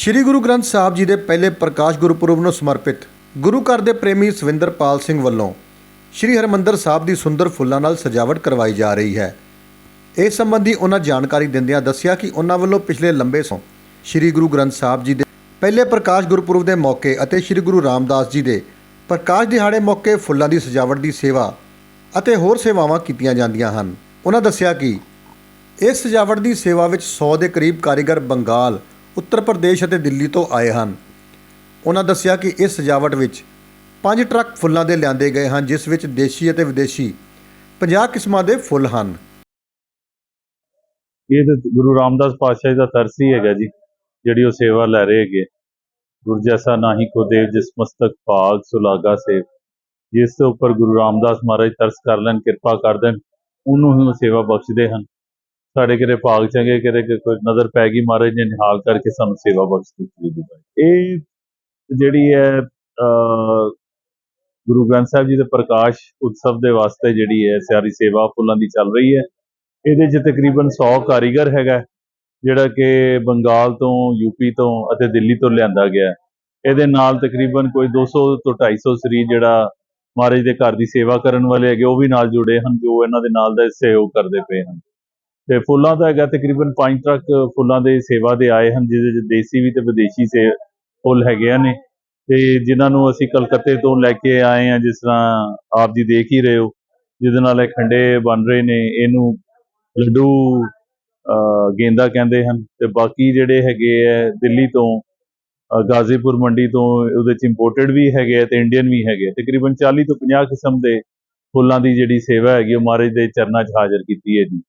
ਸ੍ਰੀ ਗੁਰੂ ਗ੍ਰੰਥ ਸਾਹਿਬ ਜੀ ਦੇ ਪਹਿਲੇ ਪ੍ਰਕਾਸ਼ ਗੁਰਪੁਰਬ ਨੂੰ ਸਮਰਪਿਤ ਗੁਰੂ ਘਰ ਦੇ ਪ੍ਰੇਮੀ ਸਵਿੰਦਰਪਾਲ ਸਿੰਘ ਵੱਲੋਂ ਸ੍ਰੀ ਹਰਮੰਦਰ ਸਾਹਿਬ ਦੀ ਸੁੰਦਰ ਫੁੱਲਾਂ ਨਾਲ ਸਜਾਵਟ ਕਰਵਾਈ ਜਾ ਰਹੀ ਹੈ। ਇਸ ਸੰਬੰਧੀ ਉਹਨਾਂ ਜਾਣਕਾਰੀ ਦਿੰਦਿਆਂ ਦੱਸਿਆ ਕਿ ਉਹਨਾਂ ਵੱਲੋਂ ਪਿਛਲੇ ਲੰਬੇ ਸੋਂ ਸ੍ਰੀ ਗੁਰੂ ਗ੍ਰੰਥ ਸਾਹਿਬ ਜੀ ਦੇ ਪਹਿਲੇ ਪ੍ਰਕਾਸ਼ ਗੁਰਪੁਰਬ ਦੇ ਮੌਕੇ ਅਤੇ ਸ੍ਰੀ ਗੁਰੂ ਰਾਮਦਾਸ ਜੀ ਦੇ ਪ੍ਰਕਾਸ਼ ਦਿਹਾੜੇ ਮੌਕੇ ਫੁੱਲਾਂ ਦੀ ਸਜਾਵਟ ਦੀ ਸੇਵਾ ਅਤੇ ਹੋਰ ਸੇਵਾਵਾਂ ਕੀਤੀਆਂ ਜਾਂਦੀਆਂ ਹਨ। ਉਹਨਾਂ ਦੱਸਿਆ ਕਿ ਇਸ ਸਜਾਵਟ ਦੀ ਸੇਵਾ ਵਿੱਚ 100 ਦੇ ਕਰੀਬ ਕਾਰੀਗਰ ਬੰਗਾਲ ਉੱਤਰ ਪ੍ਰਦੇਸ਼ ਅਤੇ ਦਿੱਲੀ ਤੋਂ ਆਏ ਹਨ। ਉਹਨਾਂ ਦੱਸਿਆ ਕਿ ਇਸ ਸਜਾਵਟ ਵਿੱਚ ਪੰਜ ਟਰੱਕ ਫੁੱਲਾਂ ਦੇ ਲਿਆਂਦੇ ਗਏ ਹਨ, ਜਿਸ ਵਿੱਚ ਦੇਸ਼ੀ ਅਤੇ ਵਿਦੇਸ਼ੀ 50 ਕਿਸਮਾਂ ਦੇ ਫੁੱਲ ਹਨ। ਇਹ ਤਾਂ ਗੁਰੂ ਰਾਮਦਾਸ ਪਾਤਸ਼ਾਹ ਜੀ ਦਾ ਤਰਸ ਹੀ ਹੈਗਾ ਜੀ, ਜਿਹੜੀ ਉਹ ਸੇਵਾ ਲੈ ਰਹੇ ਹੈਗੇ। ਗੁਰ ਜੈਸਾ ਨਾਹੀ ਕੋ ਦੇਵ ਜਿਸ ਮਸਤਕ ਭਾਗ ਸੁਲਾਗਾ ਸੇਵ। ਜਿਸ ਦੇ ਉੱਪਰ ਗੁਰੂ ਰਾਮਦਾਸ ਮਹਾਰਾਜ ਤਰਸ ਕਰ ਲੈਣ, ਕਿਰਪਾ ਕਰ ਦੇਣ, ਉਹਨੂੰ ਹੀ ਉਹ ਸੇਵਾ ਬਖਸ਼ਦੇ ਹਨ। ਸਾਡੇ ਕਿਤੇ ਭਾਗ ਚੰਗੇ, ਕਿਤੇ ਕੋਈ ਨਜ਼ਰ ਪੈ ਗਈ ਮਹਾਰਾਜ ਨੇ ਨਿਹਾਲ ਕਰਕੇ ਸਾਨੂੰ ਸੇਵਾ ਬਖਸ਼ ਦਿੱਤੀ ਜੀ ਇਹ ਜਿਹੜੀ ਹੈ ਗੁਰੂ ਗ੍ਰੰਥ ਸਾਹਿਬ ਜੀ ਦੇ ਪ੍ਰਕਾਸ਼ ਉਤਸਵ ਦੇ ਵਾਸਤੇ ਜਿਹੜੀ ਹੈ ਸਾਰੀ ਸੇਵਾ ਫੁੱਲਾਂ ਦੀ ਚੱਲ ਰਹੀ ਹੈ। ਇਹਦੇ 'ਚ ਤਕਰੀਬਨ 100 ਕਾਰੀਗਰ ਹੈਗਾ ਜਿਹੜਾ ਕਿ ਬੰਗਾਲ ਤੋਂ ਯੂਪੀ ਤੋਂ ਅਤੇ ਦਿੱਲੀ ਤੋਂ ਲਿਆਂਦਾ ਗਿਆ ਇਹਦੇ ਨਾਲ ਤਕਰੀਬਨ ਕੋਈ 200 ਤੋਂ 250 ਸਰੀਰ ਜਿਹੜਾ ਮਹਾਰਾਜ ਦੇ ਘਰ ਦੀ ਸੇਵਾ ਕਰਨ ਵਾਲੇ ਹੈਗੇ, ਉਹ ਵੀ ਨਾਲ ਜੁੜੇ ਹਨ, ਜੋ ਇਹਨਾਂ ਦੇ ਨਾਲ ਦਾ ਸਹਿਯੋਗ ਕਰਦੇ ਪਏ ਹਨ। ਤੇ ਫੁੱਲਾਂ ਦਾ ਹੈਗਾ ਤਕਰੀਬਨ 5 ਟਰੱਕ ਫੁੱਲਾਂ ਦੇ ਸੇਵਾ ਦੇ ਆਏ ਹਨ, ਜਿਹਦੇ 'ਚ ਦੇਸੀ ਵੀ ਤੇ ਵਿਦੇਸ਼ੀ ਸੇ ਫੁੱਲ ਹੈਗੇ ਨੇ। ਤੇ ਜਿਨ੍ਹਾਂ ਨੂੰ ਅਸੀਂ ਕਲਕੱਤੇ ਤੋਂ ਲੈ ਕੇ ਆਏ ਹਾਂ ਜਿਸ ਤਰ੍ਹਾਂ ਆਪ ਜੀ ਦੇਖ ਹੀ ਰਹੇ ਹੋ, ਜਿਹਦੇ ਨਾਲ ਇਹ ਖੰਡੇ ਬਣ ਰਹੇ ਨੇ, ਇਹਨੂੰ ਲੱਡੂ ਗੇਂਦਾ ਕਹਿੰਦੇ ਹਨ। ਤੇ ਬਾਕੀ ਜਿਹੜੇ ਹੈਗੇ ਆ ਦਿੱਲੀ ਤੋਂ ਗਾਜ਼ੀਪੁਰ ਮੰਡੀ ਤੋਂ, ਉਹਦੇ ਚ ਇੰਪੋਰਟਡ ਵੀ ਹੈਗੇ ਆ ਤੇ ਇੰਡੀਅਨ ਵੀ ਹੈਗੇ ਤਕਰੀਬਨ 40 ਤੋਂ 50 ਕਿਸਮ ਦੇ ਫੁੱਲਾਂ ਦੀ ਜਿਹੜੀ ਸੇਵਾ ਹੈਗੀ ਉਹ ਮਹਾਰਾਜ ਦੇ ਚਰਨਾਂ 'ਚ ਹਾਜ਼ਰ ਕੀਤੀ ਹੈ ਜੀ।